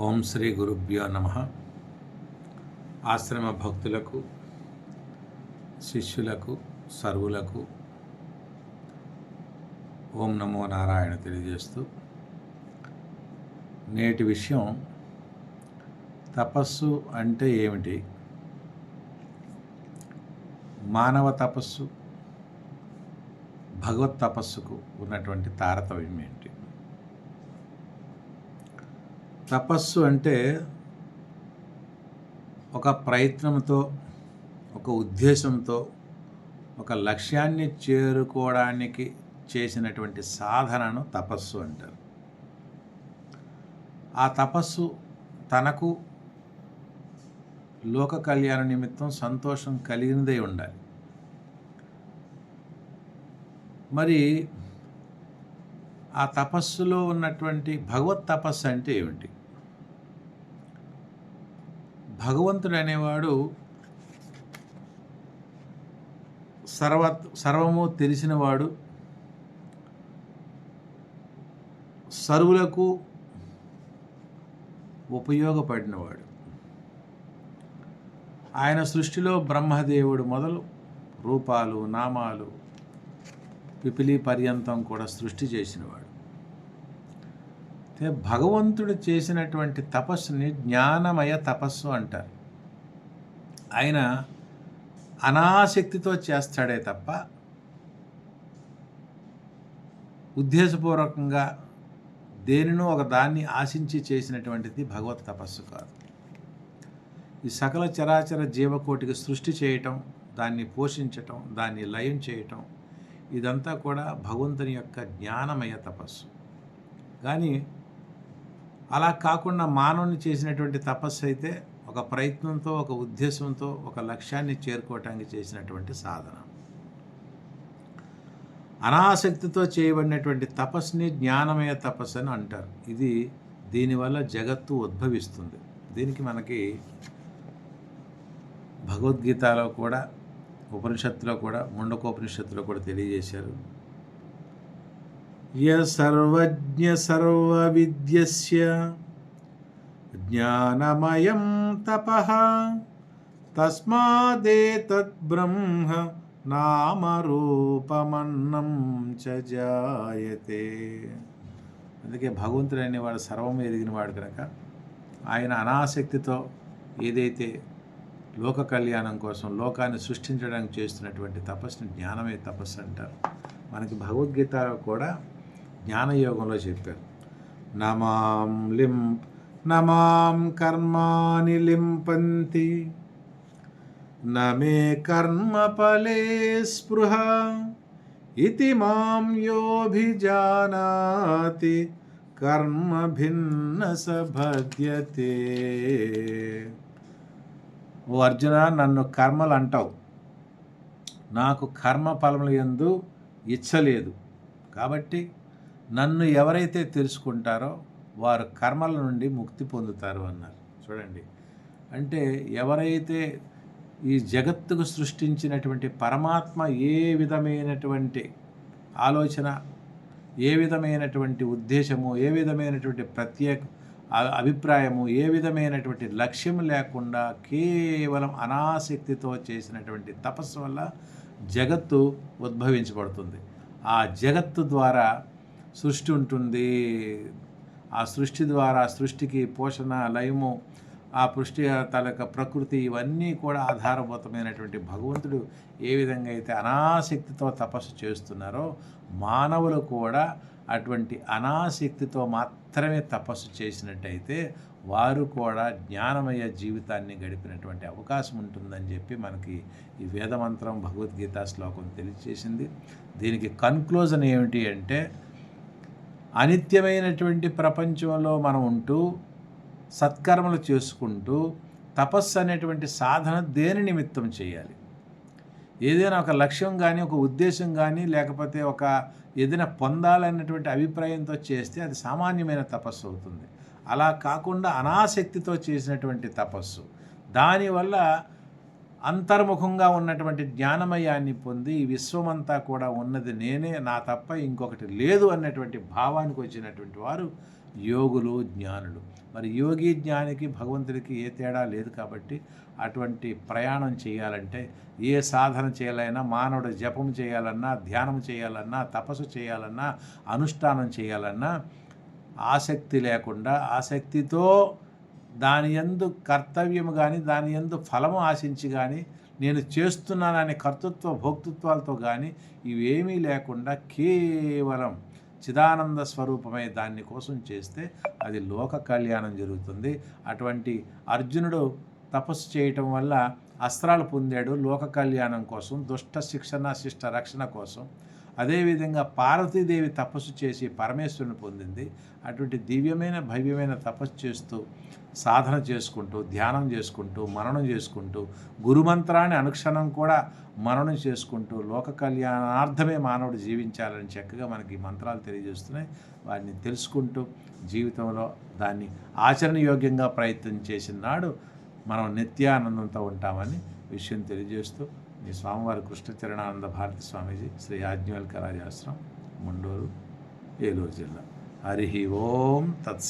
ఓం శ్రీ గురుభ్యో నమ. ఆశ్రమ భక్తులకు శిష్యులకు సర్వులకు ఓం నమో నారాయణ తెలియజేస్తూ నేటి విషయం తపస్సు అంటే ఏమిటి? మానవ తపస్సు భగవత్ తపస్సుకు ఉన్నటువంటి తారతమ్యం ఏంటి? తపస్సు అంటే ఒక ప్రయత్నంతో ఒక ఉద్దేశంతో ఒక లక్ష్యాన్ని చేరుకోవడానికి చేసినటువంటి సాధనను తపస్సు అంటారు. ఆ తపస్సు తనకు లోక కళ్యాణ నిమిత్తం సంతోషం కలిగినదే ఉండాలి. మరి ఆ తపస్సులో ఉన్నటువంటి భగవత్ తపస్సు అంటే ఏమిటి? భగవంతుడు అనేవాడు సర్వ సర్వము తెలిసినవాడు. సరువులకు ఉపయోగపడినవాడు. ఆయన సృష్టిలో బ్రహ్మదేవుడు మొదలు రూపాలు నామాలు పిపిలి పర్యంతం కూడా సృష్టి చేసినవాడు. అయితే భగవంతుడు చేసినటువంటి తపస్సుని జ్ఞానమయ తపస్సు అంటారు. ఆయన అనాసక్తితో చేస్తాడే తప్ప ఉద్దేశపూర్వకంగా దేనినో ఒక దాన్ని ఆశించి చేసినటువంటిది భగవత్ తపస్సు కాదు. ఈ సకల చరాచర జీవకోటికి సృష్టి చేయటం దాన్ని పోషించటం దాన్ని లయం చేయటం ఇదంతా కూడా భగవంతుని యొక్క జ్ఞానమయ తపస్సు. కానీ అలా కాకుండా మానవుని చేసినటువంటి తపస్సు అయితే ఒక ప్రయత్నంతో ఒక ఉద్దేశంతో ఒక లక్ష్యాన్ని చేరుకోవటానికి చేసినటువంటి సాధన. అనాసక్తితో చేయబడినటువంటి తపస్సుని జ్ఞానమయ తపస్సు అని అంటారు. ఇది దీనివల్ల జగత్తు ఉద్భవిస్తుంది. దీనికి మనకి భగవద్గీతలో కూడా ఉపనిషత్తులో కూడా ముండకోపనిషత్తులో కూడా తెలియజేశారు. య సర్వజ్ఞ సర్వవిద్యస్య జ్ఞానమయం తపః తస్మాదేతత్ బ్రహ్మ నామరూపమన్నం చ జాయతే. అందుకే భగవంతుడు అనేవాడు సర్వం ఎదిగినవాడు కనుక. ఆయన అనాసక్తితో ఏదైతే లోక కళ్యాణం కోసం లోకాన్ని సృష్టించడానికి చేస్తున్నటువంటి తపస్సుని జ్ఞానమే తపస్సు అంటారు. మనకి భగవద్గీత కూడా జ్ఞానయోగంలో చెప్పారు. నమాం లిం నమాం కర్మాని లింపంతి నమే కర్మఫలే స్పృహ ఇతి మాం యోభిజానాతి కర్మ భిన్న సభద్యతే ఓ అర్జున నన్ను కర్మలు అంటావు. నాకు కర్మ ఫలములు ఎందు ఇచ్చలేదు కాబట్టి నన్ను ఎవరైతే తెలుసుకుంటారో వారు కర్మల నుండి ముక్తి పొందుతారు అన్నారు. చూడండి. అంటే ఎవరైతే ఈ జగత్తుకు సృష్టించినటువంటి పరమాత్మ ఏ విధమైనటువంటి ఆలోచన ఏ విధమైనటువంటి ఉద్దేశము ఏ విధమైనటువంటి ప్రత్యేక అభిప్రాయము ఏ విధమైనటువంటి లక్ష్యం లేకుండా కేవలం అనాసక్తితో చేసినటువంటి తపస్సు వల్ల జగత్తు ఉద్భవించబడుతుంది. ఆ జగత్తు ద్వారా సృష్టి ఉంటుంది. ఆ సృష్టి ద్వారా సృష్టికి పోషణ లయము ఆ సృష్టి తాలూకా ప్రకృతి ఇవన్నీ కూడా ఆధారభూతమైనటువంటి భగవంతుడు ఏ విధంగా అయితే అనాసక్తితో తపస్సు చేస్తున్నారో మానవులు కూడా అటువంటి అనాసక్తితో మాత్రమే తపస్సు చేసినట్టయితే వారు కూడా జ్ఞానమయ జీవితాన్ని గడిపినటువంటి అవకాశం ఉంటుందని చెప్పి మనకి ఈ వేదమంత్రం భగవద్గీత శ్లోకం తెలియజేసింది దీనికి కన్క్లూజన్ ఏమిటి అంటే అనిత్యమైనటువంటి ప్రపంచంలో మనం ఉంటూ సత్కర్మలు చేసుకుంటూ తపస్సు అనేటువంటి సాధన దేని నిమిత్తం చేయాలి? ఏదైనా ఒక లక్ష్యం కానీ ఒక ఉద్దేశం కానీ లేకపోతే ఒక ఏదైనా పొందాలన్నటువంటి అభిప్రాయంతో చేస్తే అది సామాన్యమైన తపస్సు అవుతుంది. అలా కాకుండా అనాసక్తితో చేసినటువంటి తపస్సు. దానివల్ల అంతర్ముఖంగా ఉన్నటువంటి జ్ఞానమయాన్ని పొంది ఈ విశ్వమంతా కూడా ఉన్నది నేనే నా తప్ప ఇంకొకటి లేదు అన్నటువంటి భావానికి వచ్చినటువంటి వారు యోగులు జ్ఞానులు. మరి యోగి జ్ఞానికి భగవంతుడికి ఏ తేడా లేదు కాబట్టి అటువంటి ప్రయాణం చేయాలంటే ఏ సాధన చేయాలైనా మానవుడు జపం చేయాలన్నా ధ్యానం చేయాలన్నా తపస్సు చేయాలన్నా అనుష్ఠానం చేయాలన్నా ఆసక్తి లేకుండా ఆసక్తితో దాని ఎందు కర్తవ్యము కానీ దాని ఎందు ఫలము ఆశించి కానీ నేను చేస్తున్నాననే కర్తృత్వ భోక్తృత్వాలతో కానీ ఇవేమీ లేకుండా కేవలం చిదానంద స్వరూపమే దాన్ని కోసం చేస్తే అది లోక కళ్యాణం జరుగుతుంది. అటువంటి అర్జునుడు తపస్సు చేయటం వల్ల అస్త్రాలు పొందాడు లోక కళ్యాణం కోసం దుష్ట శిక్షణ శిష్ట రక్షణ కోసం. అదేవిధంగా పార్వతీదేవి తపస్సు చేసి పరమేశ్వరుని పొందింది. అటువంటి దివ్యమైన భవ్యమైన తపస్సు చేస్తూ సాధన చేసుకుంటూ ధ్యానం చేసుకుంటూ మననం చేసుకుంటూ గురుమంత్రాన్ని అనుక్షణం కూడా మననం చేసుకుంటూ లోక కళ్యాణార్థమే మానవుడు జీవించాలని చక్కగా మనకి ఈ మంత్రాలు తెలియజేస్తున్నాయి. వాటిని తెలుసుకుంటూ జీవితంలో దాన్ని ఆచరణయోగ్యంగా ప్రయత్నం చేసిన నాడు మనం నిత్యానందంతో ఉంటామని విషయం తెలియజేస్తూ ఈ స్వామివారి కృష్ణచరణానంద భారతి స్వామీజీ శ్రీ యాజ్ఞవల్కరాజాశ్రం ముండూరు ఏలూరు జిల్లా. హరి ఓం తత్స